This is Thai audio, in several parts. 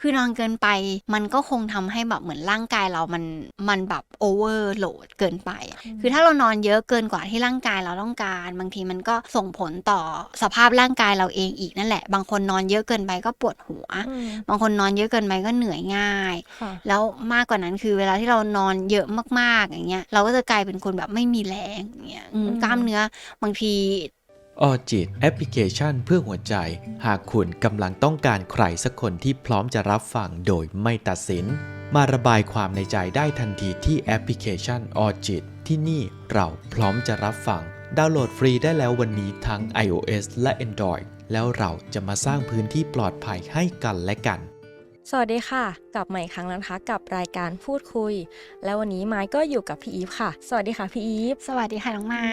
คือนอนเกินไป มันก็คงทำให้แบบเหมือนร่างกายเรามันมันแบบโอเวอร์โหลดเกินไปอะคือถ้าเรานอนเยอะเกินกว่าที่ร่างกายเราต้องการ บางทีมันก็ส่งผลต่อสภาพร่างกายเราเองอีกนั่นแหละ บางคนนอนเยอะเกินไปก็ปวดหัวอืมบางคนนอนเยอะเกินไปก็เหนื่อยง่ายค่ะแล้วมากกว่านั้นคือเวลาที่เรานอนเยอะมากๆอย่างเงี้ย เราก็จะกลายเป็นคนแบบไม่มีแรงอย่างเงี้ยอืมอืมกล้ามเนื้อบางที ออจิตแอปพลิเคชันเพื่อหัวใจ หากคุณกำลังต้องการใครสักคนที่พร้อมจะรับฟังโดยไม่ตัดสิน มาระบายความในใจได้ทันทีที่แอปพลิเคชันออจิตที่นี่เราพร้อมจะรับฟัง ดาวน์โหลดฟรีได้แล้ววันนี้ทั้ง iOS และ Android แล้วเราจะมาสร้างพื้นที่ปลอดภัยให้กันและกัน สวัสดีค่ะ กลับมาอีกครั้งแล้วนะคะกับรายการพูดคุย แล้ววันนี้ไม้ก็อยู่กับพี่อีฟค่ะ สวัสดีค่ะพี่อีฟสวัสดีค่ะน้องไม้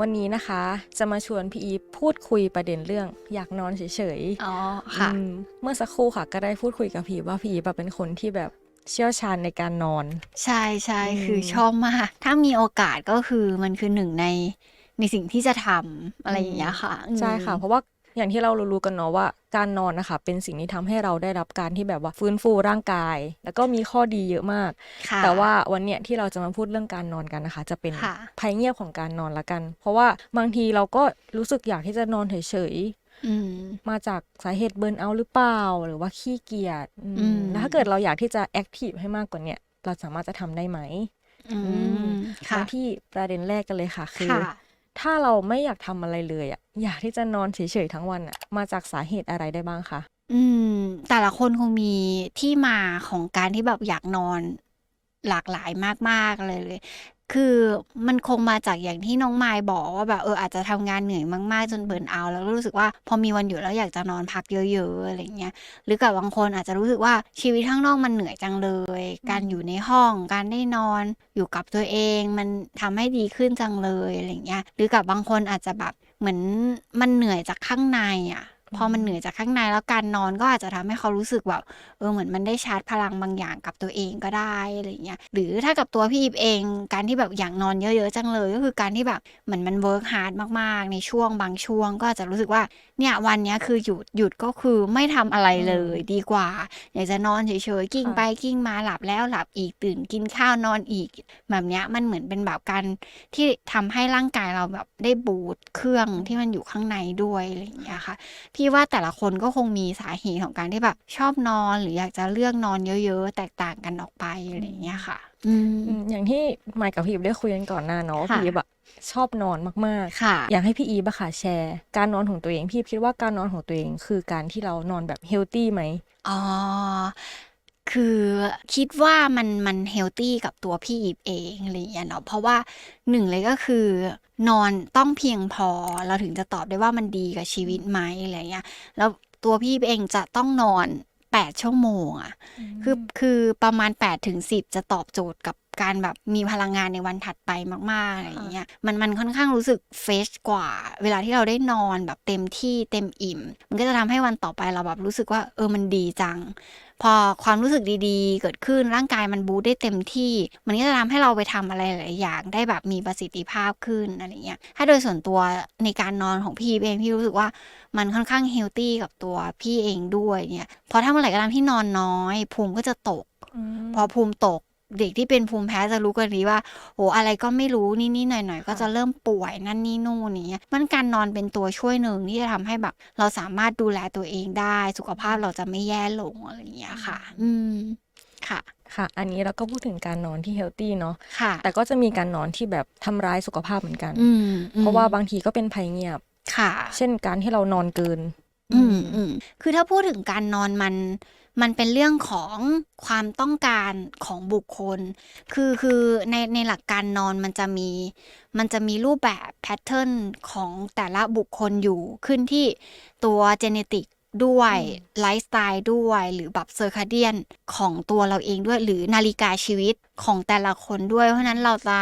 วันนี้นะคะ จะมาชวนพี่อีฟพูดคุยประเด็นเรื่อง อยากนอนเฉยๆอ๋อค่ะอืมเมื่อสักครู่ค่ะ ก็ได้พูดคุยกับพี่อีฟว่าพี่อีฟอะเป็นคนที่แบบเชี่ยวชาญในการนอน ใช่ใช่อืมคือชอบมากถ้ามีโอกาสก็คือมันคือหนึ่งในในสิ่งที่จะทำอะไรอย่างเงี้ยค่ะอืมใช่ค่ะ เพราะว่า อย่างที่เรารู้ๆกันเนาะว่าการนอนนะคะเป็นสิ่งที่ทำให้เราได้รับการที่แบบว่าฟื้นฟูร่างกาย แล้วก็มีข้อดีเยอะมากค่ะแต่ว่าวันเนี้ยที่เราจะมาพูดเรื่องการนอนกันนะคะ จะเป็นค่ะภัยเงียบของการนอนละกัน เพราะว่าบางทีเราก็รู้สึกอยากที่จะนอนเฉยอืมๆมาจากสาเหตุเบิร์นเอาท์หรือเปล่า หรือว่าขี้เกียจอืมอืมแล้วถ้าเกิดเราอยากที่จะแอคทีฟให้มากกว่าเนี้ยเราสามารถจะทำได้ไหมอืมค่ะมาที่ประเด็นแรกกันเลยค่ะ คือค่ะ ถ้าเราไม่อยากทำอะไรเลยอะอยากที่จะนอนเฉยๆทั้งวันอะมาจากสาเหตุอะไรได้บ้างคะอืม แต่ละคนคงมีที่มาของการที่แบบอยากนอนหลากหลายมากๆเลยเลย คือมันคงมาจากอย่างที่น้องไมายบอกว่าแบบเอออาจจะทำงานเหนื่อยมากๆ จนเบิร์นเอา แล้วก็รู้สึกว่าพอมีวันหยุดแล้วอยากจะนอนพักเยอะๆอะไรเงี้ยหรือกับบางคนอาจจะรู้สึกว่าชีวิตข้างนอกมันเหนื่อยจังเลย การอยู่ในห้อง การได้นอนอยู่กับตัวเอง มันทำให้ดีขึ้นจังเลยอะไรเงี้ยหรือกับบางคนอาจจะแบบเหมือนมันเหนื่อยจากข้างในอะ พอมันเหนื่อยจากข้างในแล้วการนอนก็อาจจะทำให้เขารู้สึกแบบเออเหมือนมันได้ชาร์จพลังบางอย่างกับตัวเองก็ได้อะไรเงี้ยหรือถ้ากับตัวพี่อีฟเอง การที่แบบอยากนอนเยอะๆจังเลยก็คือการที่แบบเหมือนมันเวิร์กฮาร์ดมากๆ ในช่วงบางช่วง ก็อาจจะรู้สึกว่าเนี่ยวันเนี้ยคือหยุดหยุดก็คือไม่ทำอะไรเลยดีกว่า อยากจะนอนเฉยๆกิ้งไปกิ้งมาหลับแล้วหลับอีกตื่นกินข้าวนอนอีก แบบเนี้ยมันเหมือนเป็นแบบการที่ทำให้ร่างกายเราแบบได้บูตเครื่องที่มันอยู่ข้างในด้วยอะไรอย่างเงี้ยค่ะพี่ว่าแต่ละคนก็คงมีสาเหตุของการที่แบบชอบนอนหรืออยากจะเลือกนอนเยอะ ๆ แตกต่างกันออกไปอะไรอย่างเงี้ยค่ะอืมอืมอย่างที่ไมค์กับพี่อีฟได้คุยกันก่อนหน้าเนาะว่าค่ะพี่อีฟอะชอบนอนมากๆค่ะอยากให้พี่อีฟอะค่ะแชร์ การนอนของตัวเองพี่คิดว่าการนอนของตัวเองคือการที่เรานอนแบบเฮลตี้ไหมอ๋อคือคิดว่ามันมันเฮลตี้กับตัวพี่อีฟเองอะไรอย่างเงี้ยเนาะเพราะว่าหนึ่งเลยก็คือ นอนต้องเพียงพอ เราถึงจะตอบได้ว่ามันดีกับชีวิตไหมอะไรเงี้ยแล้วตัวพี่อีฟเองจะต้องนอนแปดชั่วโมงอะคือคือประมาณ8ปดถึงสิจะตอบโจทย์กับ การแบบมีพลังงานในวันถัดไปมากๆอะไรอย่างเงี้ยมันมันค่อนข้างรู้สึกเฟชกว่า เวลาที่เราได้นอนแบบเต็มที่เต็มอิ่ม มันก็จะทำให้วันต่อไปเราแบบรู้สึกว่าเออมันดีจัง พอความรู้สึกดีๆ เกิดขึ้นร่างกายมันบูตได้เต็มที่ มันก็จะทำให้เราไปทำอะไรหลายอย่างได้แบบมีประสิทธิภาพขึ้นอะไรเงี้ยถ้าโดยส่วนตัวในการนอนของพี่เองพี่รู้สึกว่ามันค่อนข้างเฮลตี้กับตัวพี่เองด้วยเนี่ยเพราะถ้าเมื่อไหร่ก็ตามที่นอนน้อยภูมิก็จะตก พอภูมิตก เด็กที่เป็นภูมิแพ้จะรู้กันดีว่าโหอะไรก็ไม่รู้นี่ๆหน่อยๆก็จะเริ่มป่วยนั่นนี่นู่นนี้ยมันการนอนเป็นตัวช่วยหนึ่งที่จะทำให้แบบ เราสามารถดูแลตัวเองได้ สุขภาพเราจะไม่แย่ลงอะไรอย่างเงี้ยค่ะ อืมค่ะค่ะ อันนี้เราก็พูดถึงการนอนที่เฮลตี้เนาะค่ะ แต่ก็จะมีการนอนที่แบบทำร้ายสุขภาพเหมือนกันอืมเพราะว่าบางทีก็เป็นภัยเงียบค่ะ เช่นการที่เรานอนเกิน อืมอืมคือถ้าพูดถึงการนอนมัน มันเป็นเรื่องของความต้องการของบุคคล คือคือในในหลักการนอนมันจะมี มันจะมีรูปแบบแพทเทิร์นของแต่ละบุคคลอยู่ขึ้นที่ตัวเจเนติกด้วยไลฟ์สไตล์ด้วยหรือแบบเซอร์คาเดียนของตัวเราเองด้วยหรือนาฬิกาชีวิตของแต่ละคนด้วย เพราะฉะนั้นเราจะ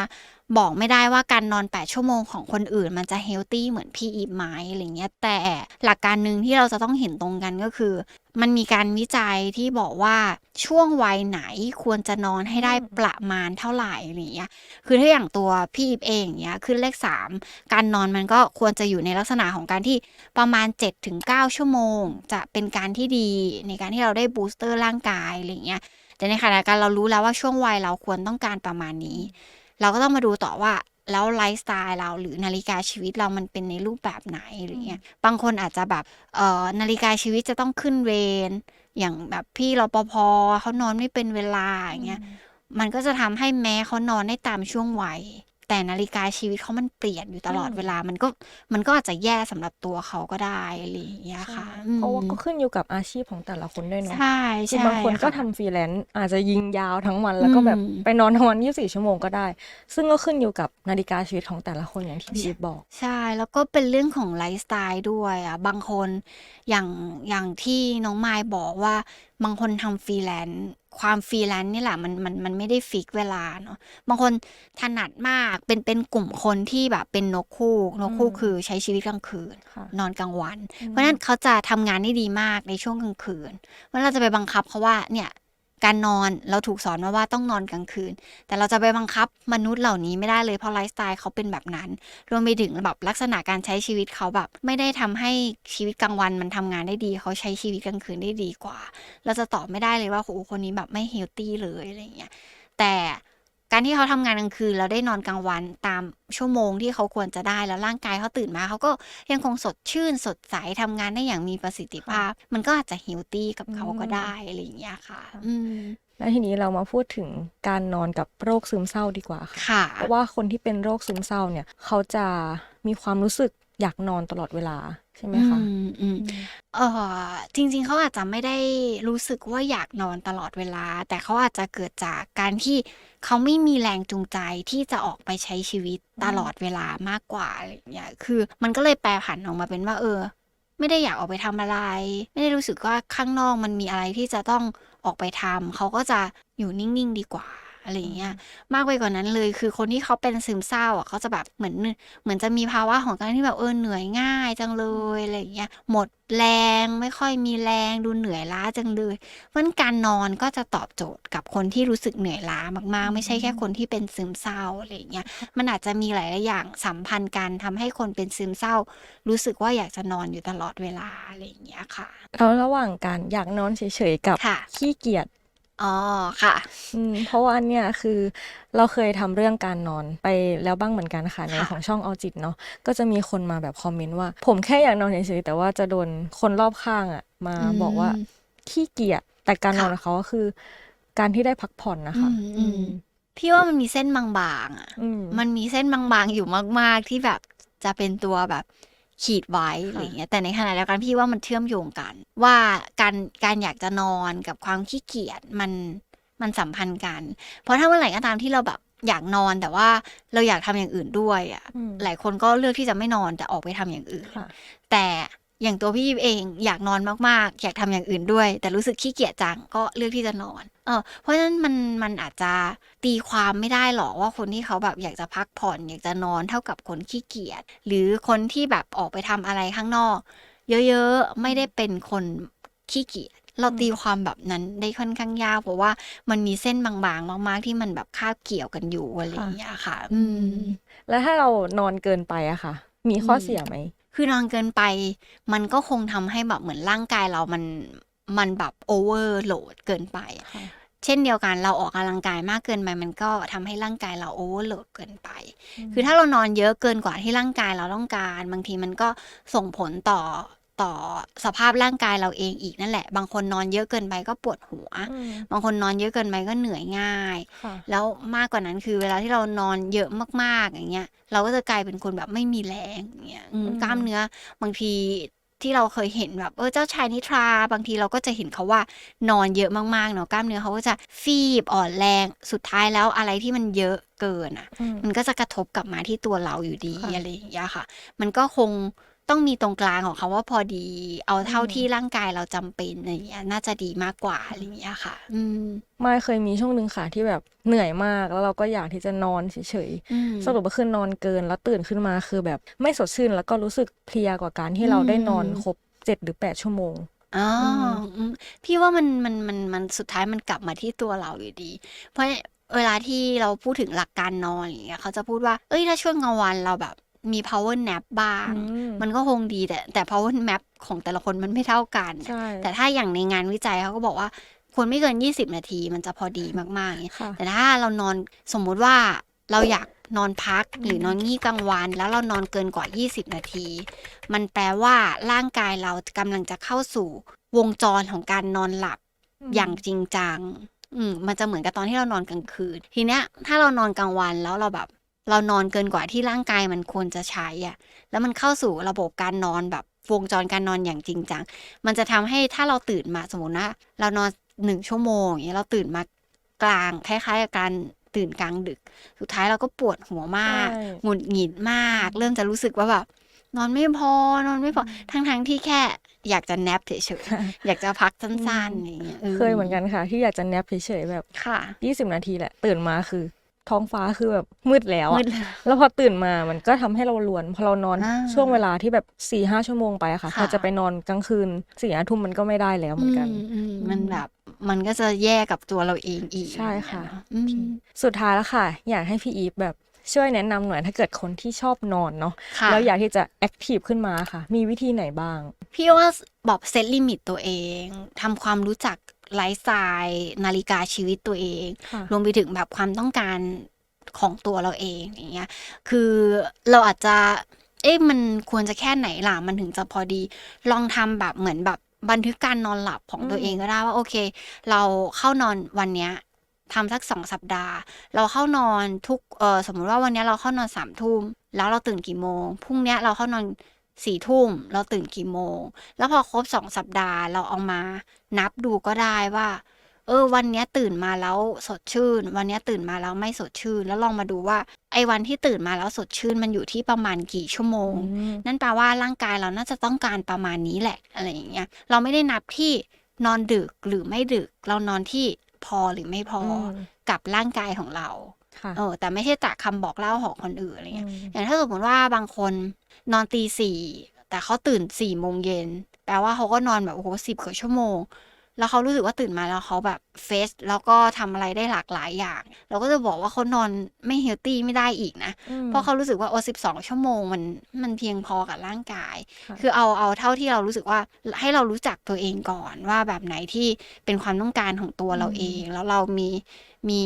บอกไม่ได้ว่าการนอน 8 ชั่วโมงของคนอื่น มันจะเฮลตี้เหมือนพี่อีฟไหมอะไรเงี้ย แต่หลักการหนึ่งที่เราจะต้องเห็นตรงกันก็คือ มันมีการวิจัยที่บอกว่าช่วงวัยไหนควรจะนอนให้ได้ประมาณเท่าไหร่อะไรเงี้ย คือถ้าอย่างตัวพี่อีฟเองเนี้ยขึ้นเลข 3 การนอนมันก็ควรจะอยู่ในลักษณะของการที่ประมาณ 7-9 ชั่วโมง จะเป็นการที่ดีในการที่เราได้บูสเตอร์ร่างกายอะไรเงี้ยแต่ในขณะเดียวกันเรารู้แล้วว่าช่วงวัยเราควรต้องการประมาณนี้ เราก็ต้องมาดูต่อว่าแล้วไลฟ์สไตล์เราหรือนาฬิกาชีวิตเรามันเป็นในรูปแบบไหนอะไรเงี้ยบางคนอาจจะแบบเอ่อนาฬิกาชีวิตจะต้องขึ้นเวรอย่างแบบพี่รปภเขานอนไม่เป็นเวลาอย่างเงี้ยมันก็จะทำให้แม้เขานอนได้ตามช่วงวัย แต่นาฬิกาชีวิตเขามันเปลี่ยนอยู่ตลอดอืมเวลา มันก็มันก็อาจจะแย่สำหรับตัวเขาก็ได้อะไรอย่างเงี้ยค่ะอืมเพราะว่าก็ขึ้นอยู่กับอาชีพของแต่ละคนด้วยเนาะ ใช่คือใช่บางคนก็ะทำฟรีแลนซ์อาจจะยิงยาวทั้งวันแล้วก็แบบอืมไปนอนทั้งวัน24ชั่วโมงก็ได้ ซึ่งก็ขึ้นอยู่กับนาฬิกาชีวิตของแต่ละคนอย่างที่พี่อีฟบอก ใช่ แล้วก็เป็นเรื่องของไลฟ์สไตล์ด้วยอะ บางคนอย่างอย่างที่น้องไมายบอกว่าบางคนทำฟรีแลนซ์ความฟรีแลนซ์นี่แหละมันมันมันไม่ได้ฟิกเวลาเนาะบางคนถนัดมากเป็นเป็นกลุ่มคนที่แบบเป็นนกคู่นกคู่อืมคือใช้ชีวิตกลางคืนค่ะนอนกลางวันอืมเพราะฉะนั้นเขาจะทำงานได้ดีมากในช่วงกลางคืนเพราะฉะนั้นเราจะไปบังคับเขาว่าเนี่ย การนอนเราถูกสอนมาว่าต้องนอนกลางคืน แต่เราจะไปบังคับมนุษย์เหล่านี้ไม่ได้เลยเพราะไลฟ์สไตล์เขาเป็นแบบนั้น รวมไปถึงแบบลักษณะการใช้ชีวิตเขาแบบ ไม่ได้ทำให้ชีวิตกลางวันมันทำงานได้ดี เขาใช้ชีวิตกลางคืนได้ดีกว่า เราจะตอบไม่ได้เลยว่าโอ้คนนี้แบบไม่เฮลตี้เลยอะไรเงี้ยแต่ การที่เขาทำงานกลางคืนแล้วได้นอนกลางวันตามชั่วโมงที่เขาควรจะได้แล้วร่างกายเขาตื่นมาเขาก็ยังคงสดชื่นสดใสทำงานได้อย่างมีประสิทธิภาพ มันก็อาจจะเฮลตี้กับเขาก็ได้อะไรอย่างเงี้ยค่ะ อืมแล้วทีนี้เรามาพูดถึงการนอนกับโรคซึมเศร้าดีกว่าค่ะค่ะ เพราะว่าคนที่เป็นโรคซึมเศร้าเนี่ย เขาจะมีความรู้สึกอยากนอนตลอดเวลา ใช่ไหมคะอืมอืมเออจริง ๆ เขาอาจจะไม่ได้รู้สึกว่าอยากนอนตลอดเวลา แต่เขาอาจจะเกิดจากการที่เขาไม่มีแรงจูงใจที่จะออกไปใช้ชีวิตตลอดเวลามากกว่าอะไรอย่างเงี้ยคือ มันก็เลยแปลผันออกมาเป็นว่า เออ ไม่ได้อยากออกไปทำอะไร ไม่ได้รู้สึกว่าข้างนอกมันมีอะไรที่จะต้องออกไปทำเขาก็จะอยู่นิ่ง ๆ ดีกว่า อะไรอย่างเงี้ยมากไปกว่านั้นเลยคือคนที่เขาเป็นซึมเศร้าอะเขาจะแบบเหมือนเหมือนจะมีภาวะของการที่แบบเออเหนื่อยง่ายจังเลยอะไรอย่างเงี้ยหมดแรงไม่ค่อยมีแรงดูเหนื่อยล้าจังเลยเพราะฉะนั้นการนอนก็จะตอบโจทย์กับคนที่รู้สึกเหนื่อยล้ามากๆ ไม่ใช่แค่คนที่เป็นซึมเศร้าอะไรอย่างเงี้ยมันอาจจะมีหลายๆอย่างสัมพันธ์กันทำให้คนเป็นซึมเศร้า รู้สึกว่าอยากจะนอนอยู่ตลอดเวลาอะไรอย่างเงี้ยค่ะแล้วระหว่างการอยากนอนเฉยๆกับค่ะขี้เกียจ อ๋อค่ะ อืมเพราะว่าเนี่ยคือเราเคยทำเรื่องการนอนไปแล้วบ้างเหมือนกันค่ะในค่ะ ของช่องเอาจิตเนาะก็จะมีคนมาแบบคอมเมนต์ว่า ผมแค่อยากนอนเฉยๆแต่ว่าจะโดนคนรอบข้างอะมาบอกว่าขี้เกียจแต่การนอนค่ะของเขาก็คือ การที่ได้พักผ่อนนะคะอืมอืมพี่ว่ามันมีเส้นบางๆอะ อืมมันมีเส้นบางๆอยู่มาก ๆ ที่แบบจะเป็นตัวแบบ ขีดไว้ค่ะอะไรอย่างเงี้ยแต่ในขณะเดียวกันพี่ว่ามันเชื่อมโยงกัน ว่าการการอยากจะนอนกับความขี้เกียจมันมันสัมพันธ์กัน เพราะถ้าเมื่อไหร่ก็ตามที่เราแบบอยากนอนแต่ว่าเราอยากทำอย่างอื่นด้วยอะอืมหลายคนก็เลือกที่จะไม่นอนแต่ออกไปทำอย่างอื่นค่ะแต่ อย่างตัวพี่เองอยากนอนมากๆ อยากทำอย่างอื่นด้วย แต่รู้สึกขี้เกียจจังก็เลือกที่จะนอนเออเพราะฉะนั้นมันมันอาจจะตีความไม่ได้หรอกว่าคนที่เขาแบบอยากจะพักผ่อนอยากจะนอนเท่ากับคนขี้เกียจหรือคนที่แบบออกไปทำอะไรข้างนอก เยอะๆไม่ได้เป็นคนขี้เกียจเราตีความแบบนั้นได้ค่อนข้างยากเพราะว่ามันมีเส้นบางๆ มากๆ ที่มันแบบคาบเกี่ยวกันอยู่อะไรอย่างเงี้ยค่ะ อืม แล้วถ้าเรานอนเกินไปอะค่ะ มีข้อเสียไหม คือนอนเกินไป มันก็คงทำให้แบบเหมือนร่างกายเรามันมันแบบโอเวอร์โหลดเกินไปค่ะเช่นเดียวกันเราออกกำลังกายมากเกินไปมันก็ทำให้ร่างกายเราโอเวอร์โหลดเกินไป คือถ้าเรานอนเยอะเกินกว่าที่ร่างกายเราต้องการ บางทีมันก็ส่งผลต่อ ต่อสภาพร่างกายเราเองอีกนั่นแหละ บางคนนอนเยอะเกินไปก็ปวดหัวอืมบางคนนอนเยอะเกินไปก็เหนื่อยง่ายค่ะแล้วมากกว่านั้นคือเวลาที่เรานอนเยอะมากๆอย่างเงี้ย เราก็จะกลายเป็นคนแบบไม่มีแรงอย่างเงี้ยอืมอืมกล้ามเนื้อบางทีที่เราเคยเห็นแบบเออเจ้าชายนิทรา บางทีเราก็จะเห็นเขาว่านอนเยอะมากๆเนาะกล้ามเนื้อเขาก็จะฟีบอ่อนแรงสุดท้ายแล้วอะไรที่มันเยอะเกินอะอืมมันก็จะกระทบกลับมาที่ตัวเราอยู่ดีค่ะอะไรอย่างเงี้ยค่ะ มันก็คง ต้องมีตรงกลางของคำว่าพอดี เอาเท่าอืมที่ร่างกายเราจำเป็นอะไรอย่างเงี้ยน่าจะดีมากกว่าอะไรอย่างเงี้ยค่ะ อืมไม่เคยมีช่วงหนึ่งค่ะที่แบบเหนื่อยมากแล้วเราก็อยากที่จะนอนเฉยอืมๆสรุปว่าคือนอนเกินแล้วตื่นขึ้นมาคือแบบไม่สดชื่นแล้วก็รู้สึกเพลียกว่าการที่เราได้นอนอืมครบเจ็ดหรือแปดชั่วโมงอ๋อมอืมพี่ว่ามันมันมันมันสุดท้ายมันกลับมาที่ตัวเราอยู่ดี เพราะเวลาที่เราพูดถึงหลักการนอนอย่างเงี้ยเขาจะพูดว่า เอ้ยถ้าช่วงกลางวันเราแบบ มี power nap บ้างอืมมันก็คงดีแต่แต่ power nap ของแต่ละคนมันไม่เท่ากันใช่แต่ถ้าอย่างในงานวิจัยเขาก็บอกว่าควรไม่เกิน 20 นาทีมันจะพอดีมากๆอย่างเงี้ยค่ะแต่ถ้าเรานอนสมมุติว่าเราอยากนอนพักหรือนอนงี่กลางวัน แล้วเรานอนเกินกว่า 20 นาที มันแปลว่าร่างกายเรากำลังจะเข้าสู่วงจรของการนอนหลับอืมอย่างจริงจังอืมมันจะเหมือนกับตอนที่เรานอนกลางคืน ทีเนี้ยถ้าเรานอนกลางวันแล้วเราแบบ เรานอนเกินกว่าที่ร่างกายมันควรจะใช้อะแล้วมันเข้าสู่ระบบการนอนแบบวงจรการนอนอย่างจริงจัง มันจะทำให้ถ้าเราตื่นมาสมมตินะเรานอนหนึ่งชั่วโมงอย่างเงี้ยเราตื่นมากลางคล้ายๆกับการตื่นกลางดึก สุดท้ายเราก็ปวดหัวมากใช่หงุดหงิดมาก เริ่มจะรู้สึกว่าแบบนอนไม่พอนอนไม่พอ ทั้งๆที่แค่อยากจะแนปเฉยๆ อยากจะพักสั้นๆอย่างเงี้ย เคยเหมือนกันค่ะ ที่อยากจะแนปเฉยๆแบบค่ะยี่สิบนาทีแหละ ตื่นมาคือ ท้องฟ้าคือแบบมืดแล้วมือะดเลยแล้วพอตื่นมามันก็ทำให้เราลวนพอเรานอนอ่าช่วงเวลาที่แบบสี่ห้าชั่วโมงไปอะค่ะค่ะพอจะไปนอนกลางคืนสี่ห้าทุ่มมันก็ไม่ได้แล้วเหมือนกันอืมอืมมันแบบมันก็จะแย่กับตัวเราเองอีกใช่ค่ะอืมสุดท้ายแล้วค่ะ อยากให้พี่อีฟแบบช่วยแนะนำหน่อยถ้าเกิดคนที่ชอบนอนเนาะค่ะแล้วอยากที่จะแอคทีฟขึ้นมาค่ะ มีวิธีไหนบ้าง พี่ว่าบอกเซตลิมิตตัวเองทำความรู้จัก ไลฟ์สไตล์นาฬิกาชีวิตตัวเองค่ะรวมไปถึงแบบความต้องการของตัวเราเองอย่างเงี้ย คือเราอาจจะ เอ๊ะมันควรจะแค่ไหนล่ะ มันถึงจะพอดี ลองทำแบบเหมือนแบบบันทึกการนอนหลับของตัวอืมเองก็ได้ว่าโอเค เราเข้านอนวันเนี้ยทำสักสองสัปดาห์ เราเข้านอนทุกเออสมมุติว่าวันเนี้ยเราเข้านอนสามทุ่มแล้วเราตื่นกี่โมงพรุ่งเนี้ยเราเข้านอน สี่ทุ่มเราตื่นกี่โมง แล้วพอครบสองสัปดาห์เราเอามานับดูก็ได้ว่า เออ วันเนี้ยตื่นมาแล้วสดชื่น วันเนี้ยตื่นมาแล้วไม่สดชื่น แล้วลองมาดูว่า ไอ้วันที่ตื่นมาแล้วสดชื่นมันอยู่ที่ประมาณกี่ชั่วโมงอืมนั่นแปลว่าร่างกายเราน่าจะต้องการประมาณนี้แหละ อะไรอย่างเงี้ย เราไม่ได้นับที่นอนดึกหรือไม่ดึก เรานอนที่พอหรือไม่พออมกับร่างกายของเราค่ะ เออแต่ไม่ใช่จากคำบอกเล่าของคนอื่นอะไรเงี้ยอืมอย่างถ้าสมมติว่าบางคนนอนตีสี่แต่เขาตื่นสี่โมงเย็นแปลว่าเขาก็นอนแบบโอ้โหสิบกว่าชั่วโมง แล้วเขารู้สึกว่าตื่นมาแล้วเขาแบบเฟสแล้วก็ทำอะไรได้หลากหลายอย่าง เราก็จะบอกว่าเขานอนไม่เฮลตี้ไม่ได้อีกนะมเพราะเขารู้สึกว่าโอ้สิบสองชั่วโมงมันมันเพียงพอกับร่างกายค่ะคือเอาเอาเท่าที่เรารู้สึกว่าให้เรารู้จักตัวเองก่อนว่าแบบไหนที่เป็นความต้องการของตัวเราเอง แล้วเรามีมี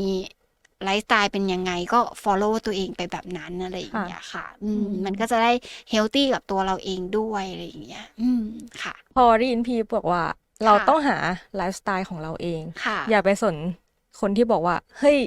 ไลฟ์สไตล์เป็นยังไงก็ follow ตัวเองไปแบบนั้นอะไรอย่างเงี้ยค่ะอืมอืมมันก็จะได้เฮลตี้กับตัวเราเองด้วยอะไรอย่างเงี้ย อืมค่ะ พอได้ยินพี่บอกว่า เราค่ะต้องหาไลฟ์สไตล์ของเราเองค่ะอย่าไปสนคนที่บอกว่า เฮ้ย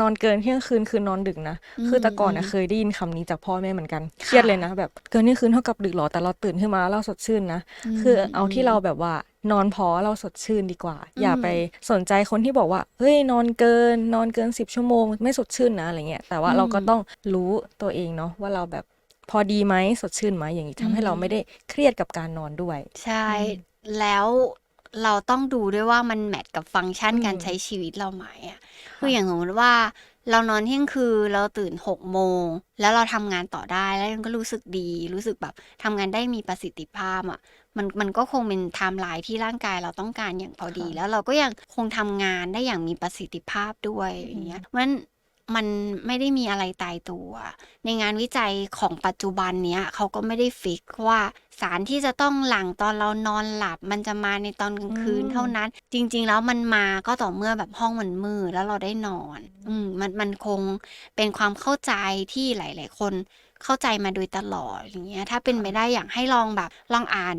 นอนเกินเที่ยงคืนคือนอนดึกนะอืมคือแต่ก่อนนะอืมเคยได้ยินคำนี้จากพ่อแม่เหมือนกันค่ะเครียดเลยนะ แบบเกินเที่ยงคืนเท่ากับดึกเหรอ แต่เราตื่นขึ้นมาแล้วเราสดชื่นนะ คือเอาที่เราแบบว่านอนพอเราสดชื่นดีกว่า อย่าไปสนใจคนที่บอกว่า เฮ้ยนอนเกิน นอนเกินสิบชั่วโมง ไม่สดชื่นนะอะไรเงี้ย แต่ว่าอืมเราก็ต้องรู้ตัวเองเนาะว่าเราแบบพอดีไหมสดชื่นไหมอย่างนี้ทำให้อืมเราไม่ได้เครียดกับการนอนด้วย ใช่แล้ว เราต้องดูด้วยว่ามันแมทกับฟังก์ชันอืมการใช้ชีวิตเราไหมอะคืออย่างสมมติว่าเรานอนเที่ยงคืนเราตื่นหกโมง แล้วเราทำงานต่อได้แล้วยังก็รู้สึกดี รู้สึกแบบทำงานได้มีประสิทธิภาพอะมันมันก็คงเป็นไทม์ไลน์ที่ร่างกายเราต้องการอย่างพอดีค่ะแล้วเราก็ยังคงทำงานได้อย่างมีประสิทธิภาพด้วยอย่างเงี้ยเพราะฉะนั้น มันไม่ได้มีอะไรตายตัว ในงานวิจัยของปัจจุบันเนี้ยเขาก็ไม่ได้ฟิกว่าสารที่จะต้องหลั่งตอนเรานอนหลับ มันจะมาในตอนกลางคืนเท่านั้น จริง ๆ แล้วมันมาก็ต่อเมื่อแบบห้องมันมืดแล้วเราได้นอน อืมมันมันคงเป็นความเข้าใจที่หลาย ๆ คนเข้าใจมาโดยตลอดอย่างเงี้ยถ้าเป็นไปได้อยากให้ลองแบบลองอ่าน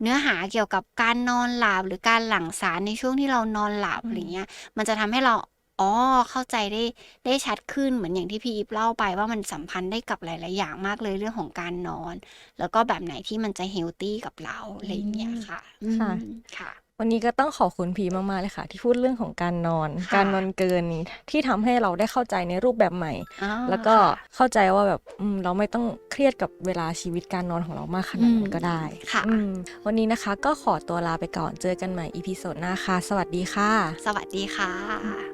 เนื้อหาเกี่ยวกับการนอนหลับหรือการหลั่งสารในช่วงที่เรานอนหลับอืมอะไรเงี้ย มันจะทำให้เรา อ๋อ เข้าใจได้ได้ชัดขึ้นเหมือนอย่างที่พี่อีฟเล่าไปว่ามันสัมพันธ์ได้กับหลาย ๆ อย่างมากเลยเรื่องของการนอน แล้วก็แบบไหนที่มันจะเฮลตี้กับเราอะไรอย่างเงี้ยค่ะค่ะอืมค่ะ วันนี้ก็ต้องขอบคุณพีมาก ๆ เลยค่ะ ที่พูดเรื่องของการนอนค่ะการนอนเกินนี้ที่ทำให้เราได้เข้าใจในรูปแบบใหม่อ๋อแล้วก็ค่ะเข้าใจว่าแบบอืมเราไม่ต้องเครียดกับเวลาชีวิตการนอนของเรามากขนาดนั้อืนมก็ได้ค่ะอืมวันนี้นะคะก็ขอตัวลาไปก่อนเจอกันใหม่อีพีโซดหน้าค่ะ สวัสดีค่ะ สวัสดีค่ะ